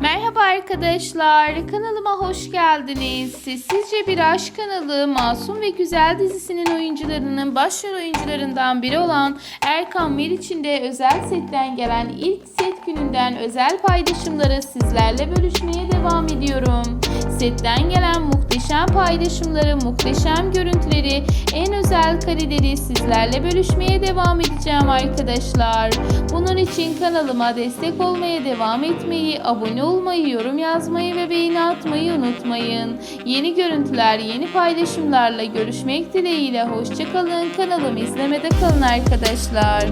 Merhaba arkadaşlar, kanalıma hoş geldiniz. Sessizce Bir Aşk kanalı Masum ve Güzel dizisinin oyuncularının başrol oyuncularından biri olan Erkan Meriç'in de özel setten gelen ilk set gününden özel paylaşımları sizlerle bölüşmeye devam ediyorum. Setten gelen muhteşem paylaşımları, muhteşem görüntüleri, en özel kareleri sizlerle bölüşmeye devam edeceğim arkadaşlar. Bunun için kanalıma destek olmaya devam etmeyi, abone olmayı, yorum yazmayı ve beğeni atmayı unutmayın. Yeni görüntüler, yeni paylaşımlarla görüşmek dileğiyle hoşçakalın. Kanalımı izlemede kalın arkadaşlar.